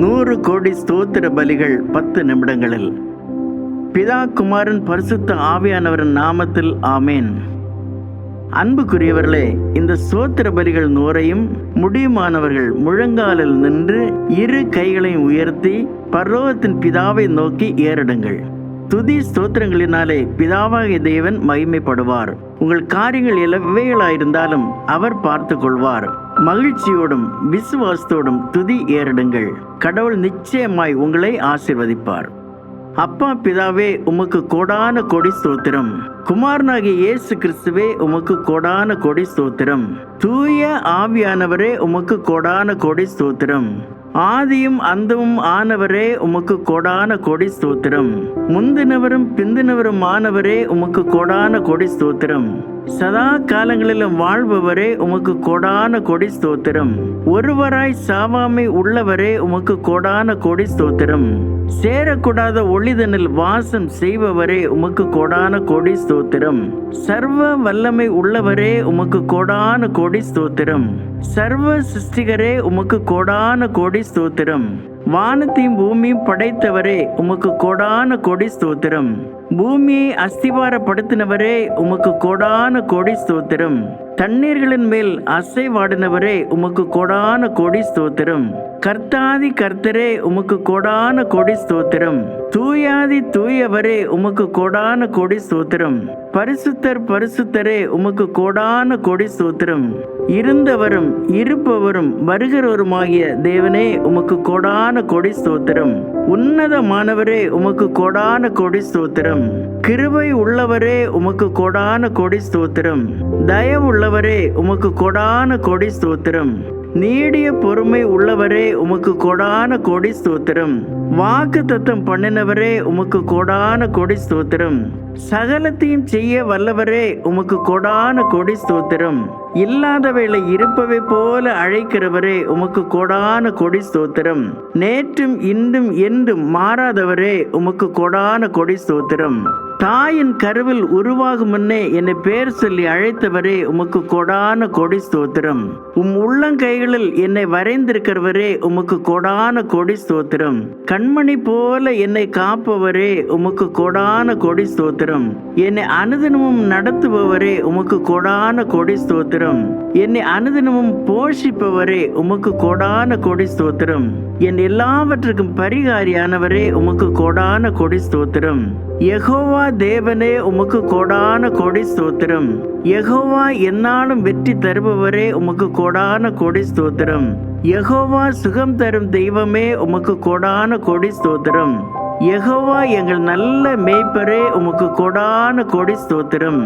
நூறு கோடி ஸ்தோத்திர பலிகள் பத்து நிமிடங்களில். பிதா குமாரன் பரிசுத்த ஆவியானவரின் நாமத்தில் ஆமேன். அன்புக்குரியவர்களே இந்த சோத்திர பலிகள் நூறையும் முடியுமானவர்கள் முழங்காலில் நின்று இரு கைகளையும் உயர்த்தி பர்வத்தின் பிதாவை நோக்கி ஏறிடுங்கள். துதி ஸ்தோத்திரங்களினாலே பிதாவாகிய தேவன் மகிமைப்படுவார். உங்கள் காரியங்கள் எவ்வகைகளாயிருந்தாலும் அவர் பார்த்து கொள்வார் மகிழ்ச்சியோடும் விசுவாசத்தோடும் துதி ஏறிடுங்கள். கடவுள் நிச்சயமாய் உங்களை ஆசிர்வதிப்பார். அப்பா பிதாவே உமக்கு கோடான கொடி ஸ்தோத்திரம். குமாரனாகிய இயேசு கிறிஸ்துவே உமக்கு கோடான கொடி ஸ்தோத்திரம். தூய ஆவியானவரே உமக்கு கோடான கொடி ஸ்தோத்திரம். ஆதியும் அந்தமும் ஆனவரே உமக்கு கொடான கொடி ஸ்தோத்திரம். முந்தினவரும் பிந்தினவரும் ஆனவரே உமக்கு கோடான கொடி ஸ்தோத்திரம். சதா காலங்களிலும் வாழ்பவரே உமக்கு கோடான கொடி ஸ்தோத்திரம். ஒருவராய் சாவாமை உள்ளவரே உமக்கு கோடான கொடி ஸ்தோத்திரம். சேரக்கூடாத ஒளிதனில் வாசம் செய்பவரே உமக்கு கோடான கொடி ஸ்தோத்திரம். சர்வ வல்லமை உள்ளவரே உமக்கு கோடான கொடி ஸ்தோத்திரம். சர்வ சிருஷ்டிகரே உமக்கு கோடான கொடி ஸ்தோத்திரம். வானத்தையும் பூமியும் படைத்தவரே உமக்கு கோடான கொடி ஸ்தோத்திரம். பூமியை அஸ்திவாரப்படுத்தினவரே உமக்கு கோடான கொடி ஸ்தோத்திரம். தண்ணீர்களின் மேல் அசைவாடினவரே உமக்கு கோடான கொடி ஸ்தோத்திரம். கர்த்தாதி கர்த்தரே உமக்கு கோடான கொடி ஸ்தோத்திரம். தூயாதி தூயவரே உமக்கு கோடான கொடி ஸ்தோத்திரம். பரிசுத்தர் பரிசுத்தரே உமக்கு கோடான கொடி ஸ்தோத்திரம். இருந்தவரும் இருப்பவரும் வருகிறவருமாகிய தேவனே உமக்கு கொடான கொடி ஸ்தோத்திரம். உன்னதமானவரே உமக்கு கொடான கொடி ஸ்தோத்திரம். கிருபை உள்ளவரே உமக்கு கொடான கொடி ஸ்தோத்திரம். தயவுள்ளவரே உமக்கு கொடான கொடி ஸ்தோத்திரம். நீடிய பொறுமை உள்ளவரே உமக்கு கொடான கொடி ஸ்தோத்திரம். வாக்கு தத்தம் பண்ணினவரே உமக்கு கொடான கொடி ஸ்தோத்திரம். சகலத்தையும் செய்ய வல்லவரே உமக்கு கொடான கொடி ஸ்தோத்திரம். இல்லாதவைகளை இருப்பவை போல அழைக்கிறவரே உமக்கு கொடான கொடி ஸ்தோத்திரம். நேற்றும் இன்றும் என்றும் மாறாதவரே உமக்கு கொடான கொடி ஸ்தோத்திரம். தாயின் கருவில் உருவாகும் முன்னே என்னை பேர் சொல்லி அழைத்தவரே உமக்கு கொடான கொடி ஸ்தோத்திரம். உம் உள்ளங்கைகளில் என்னை வரைந்திருக்கிறவரே உமக்கு கொடான கொடி ஸ்தோத்திரம். கண்மணி போல என்னை காப்பவரே உமக்கு கொடான கொடி ஸ்தோத்திரம். என்னை அனுதினமும் நடத்துபவரே உமக்கு கொடான கொடி ஸ்தோத்திரம். என்னை அனுதினமும் போஷிப்பவரே உமக்கு கொடான கொடி ஸ்தோத்திரம். என் எல்லாவற்றுக்கும் பரிகாரியானவரே உமக்கு கொடான கொடி ஸ்தோத்திரம். யெகோவா தேவனே உமக்கு கோடான கொடி ஸ்தோத்திரம். யெகோவா என்னாலும் வெற்றி தருபவரே உமக்கு கோடான கொடி ஸ்தோத்திரம். யெகோவா சுகம் தரும் தெய்வமே உமக்கு கோடான கொடி ஸ்தோத்திரம். யெகோவா எங்கள் நல்ல மேய்ப்பரே உமக்கு கோடான கொடி ஸ்தோத்திரம்.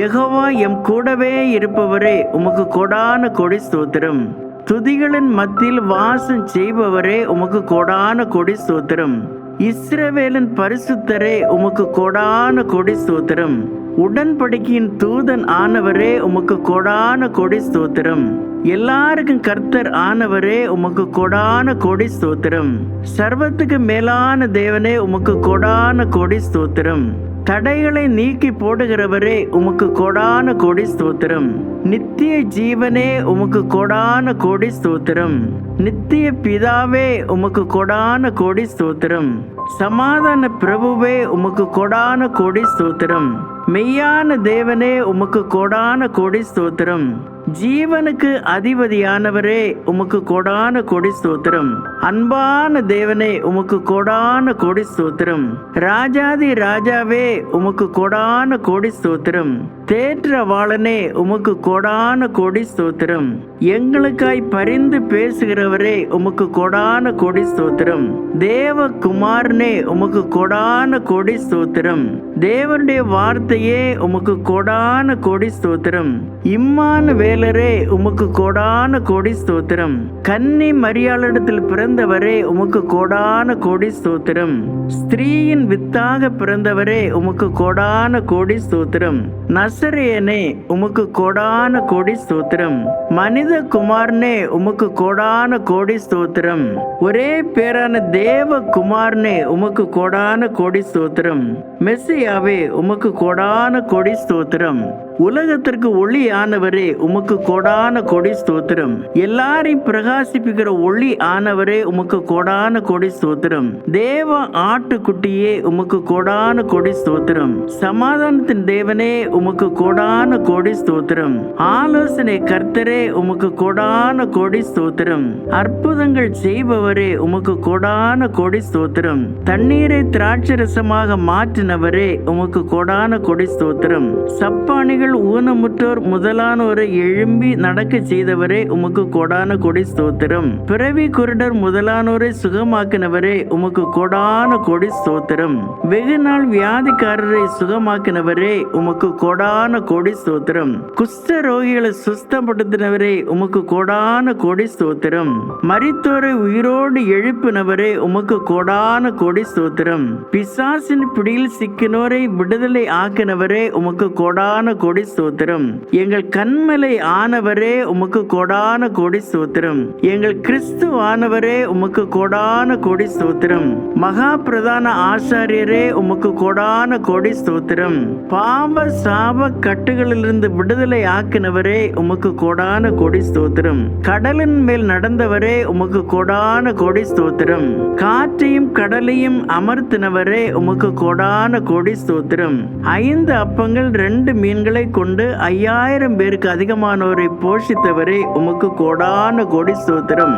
யெகோவா எம் கூடவே இருப்பவரே உமக்கு கோடான கொடி ஸ்தோத்திரம். துதிகளின் மத்தியில் வாசம் செய்பவரே உமக்கு கோடான கொடி ஸ்தோத்திரம். இஸ்ரவேலன் பரிசுத்தரே உமக்கு கொடான கொடி ஸ்தோத்திரம். உடன்படிக்கையின் தூதன் ஆனவரே உமக்கு கொடான கொடி ஸ்தோத்திரம். எல்லாருக்கும் கர்த்தர் ஆனவரே உமக்கு கொடான கொடி ஸ்தோத்திரம். சர்வத்துக்கு மேலான தேவனே உமக்கு கொடான கொடி ஸ்தோத்திரம். தடைகளை நீக்கி போடுகிறவரே உமக்கு கொடான கொடி ஸ்தோத்திரம். நித்திய ஜீவனே உமக்கு கொடான கொடி ஸ்தோத்திரம். நித்திய பிதாவே உமக்கு கொடான கொடி ஸ்தோத்திரம். சமாதான பிரபுவே உமக்கு கொடான கொடி ஸ்தோத்திரம். மெய்யான தேவனே உமக்கு கொடான கொடி ஸ்தோத்திரம். ஜீவனுக்கு அதிபதியானவரே உமக்கு கொடான கொடி ஸ்தோத்திரம். அன்பான தேவனே உமக்கு கொடான கொடி ஸ்தோத்திரம். ராஜாதி ராஜாவே உமக்கு கொடான கொடி ஸ்தோத்திரம். தேற்றவாளனே உமக்கு கொடான கொடி ஸ்தோத்திரம். எங்களுக்காய் பரிந்து பேசுகிறவரே உமக்கு கொடான கொடி ஸ்தோத்திரம். தேவ குமாரனே உமக்கு கொடான கொடி ஸ்தோத்திரம். தேவனுடைய வார்த்தையே உமக்கு கொடான கொடி ஸ்தோத்திரம். இம்மான வேலரே உமக்கு கொடான கோடி ஸ்தோத்திரம். கன்னி மரியாளிடத்தில் பிறந்தவரே உமக்கு கொடான கோடி ஸ்தோத்திரம். ஸ்திரீயின் வித்தாக பிறந்தவரே உமக்கு கொடான கோடி ஸ்தோத்திரம். நசரேனே உமக்கு கொடான கோடி ஸ்தோத்திரம். மனித குமாரனே உமக்கு கொடான கோடி ஸ்தோத்திரம். ஒரே பேரான தேவ குமாரனே உமக்கு கொடான கோடி ஸ்தோத்திரம். மெஸ்ஸியாவே உமக்கு கோடான கொடி ஸ்தோத்திரம். உலகத்திற்கு ஒளி ஆனவரே உமக்கு கோடான கொடி ஸ்தோத்திரம். எல்லாரையும் பிரகாசிப்பிக்கிற ஒளி ஆனவரே உமக்கு கோடான கொடி ஸ்தோத்திரம். தேவ ஆட்டுக்குட்டியே உமக்கு கோடான கொடி ஸ்தோத்திரம். சமாதானத்தின் தேவனே உமக்கு கோடான கொடி ஸ்தோத்திரம். ஆலோசனை கர்த்தரே உமக்கு கோடான கொடி ஸ்தோத்திரம். அற்புதங்கள் செய்பவரே உமக்கு கோடான கொடி ஸ்தோத்திரம். தண்ணீரை திராட்சரசமாக மாற்றினவரே உமக்கு கோடான கொடி ஸ்தோத்திரம். சப்பானிகள் ஊனமுற்றோர் முதலானோரை எழும்பி நடக்க செய்தவரே உமக்கு கொடான கொடி ஸ்தோத்திரம். பிறவி குருடர் முதலானோரை சுகமாக்கினவரே உமக்கு கொடான கொடி ஸ்தோத்திரம். வெகு நாள் வியாதிக்காரரை சுகமாக்கினவரே உமக்கு கொடான கொடி ஸ்தோத்திரம். குஷ்ட ரோகிகளை சுஸ்தப்படுத்தினவரே உமக்கு கொடான கொடி ஸ்தோத்திரம். மரித்தோரை உயிரோடு எழுப்பினவரே உமக்கு கொடான கொடி ஸ்தோத்திரம். பிசாசின் பிடியில் சிக்கினோரை விடுதலை ஆக்கினவரே உமக்கு கொடான கொடி கோடி சூத்திரம் எங்கள் கண்மலை ஆனவரே உமக்கு கோடான கோடி சூத்திரம் எங்கள் கிறிஸ்து ஆனவரே உமக்கு கோடான கோடி சூத்திரம் மகா பிரதான ஆசாரியரே உமக்கு கோடான கோடி சூத்திரம் பாவ சாப கட்டுகளிலிருந்து விடுதலை ஆக்கினவரே உமக்கு கோடான கோடி ஸ்தோத்திரம் கடலின் மேல் நடந்தவரே உமக்கு கோடான கோடி ஸ்தோத்திரம் காற்றையும் கடலையும் அமர்த்தினவரே உமக்கு கோடான கோடி ஸ்தோத்திரம் ஐந்து அப்பங்கள் ரெண்டு மீன்களை கொண்டு ஐயாயிரம் பேருக்கு அதிகமானோரை போஷித்தவரே உமக்கு கோடான கொடி ஸ்தோத்திரம்.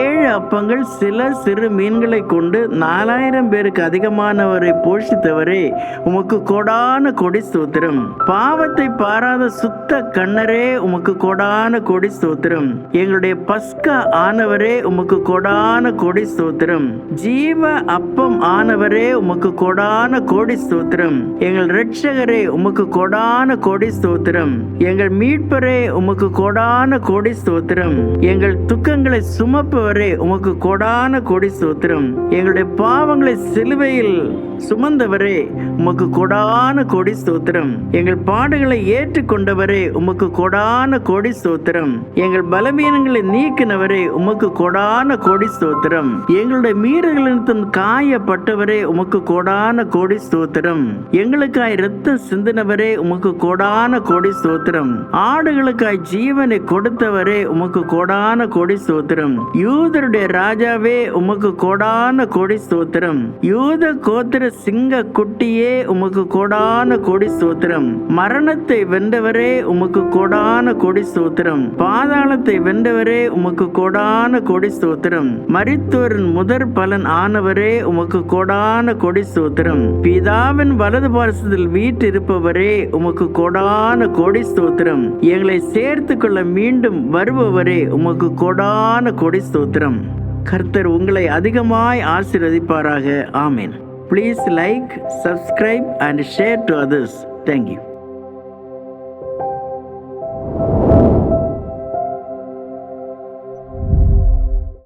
ஏழு அப்பங்கள் சில சிறு மீன்களை கொண்டு நாலாயிரம் பேருக்கு அதிகமானவரை போஷித்தவரே உமக்கு கோடான கொடி ஸ்தோத்திரம். பாவத்தை பாராத சுத்த கண்ணரே உமக்கு கோடான கொடி ஸ்தோத்திரம். எங்களுடைய பஸ்கா ஆனவரே உமக்கு கோடான கொடி ஸ்தோத்திரம். ஜீவ அப்பம் ஆனவரே உமக்கு கோடான கோடி ஸ்தோத்திரம். எங்கள் ரட்சகரே உமக்கு கோடான கோடி ஸ்தோத்திரம் எங்கள் மீட்பரே உமக்கு கோடான கோடி ஸ்தோத்திரம் எங்கள் துக்கங்களை சுமப்பவரே உமக்கு கோடான கோடி ஸ்தோத்திரம் எங்களுடைய பாவங்களை சிலுவையில் சுமந்தவரே உமக்கு கொடான கோடி ஸ்தோத்திரம் எங்கள் பாடுகளை ஏற்றுக்கொண்டவரே உமக்கு கொடான கோடி ஸ்தோத்திரம் எங்கள் பலவீனங்களை நீக்கினவரே உமக்கு கொடான கோடி ஸ்தோத்திரம் எங்களுடைய மீறல்களின் காயப்பட்டவரே உமக்கு கொடான கோடி ஸ்தோத்திரம் எங்களுக்காய் இரத்தம் சிந்தினவரே உமக்கு கோடான கோடான கொடி ஸ்தோத்திரம். ஆடுகளுக்காய் ஜீவனை கொடுத்தவரே உமக்கு கோடான கொடி ஸ்தோத்திரம். யூதருடைய ராஜாவே உமக்கு கோடான கொடி ஸ்தோத்திரம். யூத கோத்திர சிங்க குட்டியே உமக்கு கோடான கொடி ஸ்தோத்திரம். மரணத்தை வென்றவரே உமக்கு கோடான கொடி ஸ்தோத்திரம். பாதாளத்தை வென்றவரே உமக்கு கோடான கொடி ஸ்தோத்திரம். மரித்தோரின் முதற் பலன் ஆனவரே உமக்கு கோடான கொடி ஸ்தோத்திரம். பிதாவின் வலது பாரசத்தில் வீட்டிருப்பவரே உமக்கு கோடான கொடி ஸ்தோத்திரம். எங்களை சேர்த்து கொள்ள மீண்டும் வருபவரே உமக்கு கோடான கொடி ஸ்தோத்திரம். கர்த்தர் உங்களை அதிகமாய் ஆசீர்வதிப்பாராக. ஆமேன். Please like subscribe and share to others thank you.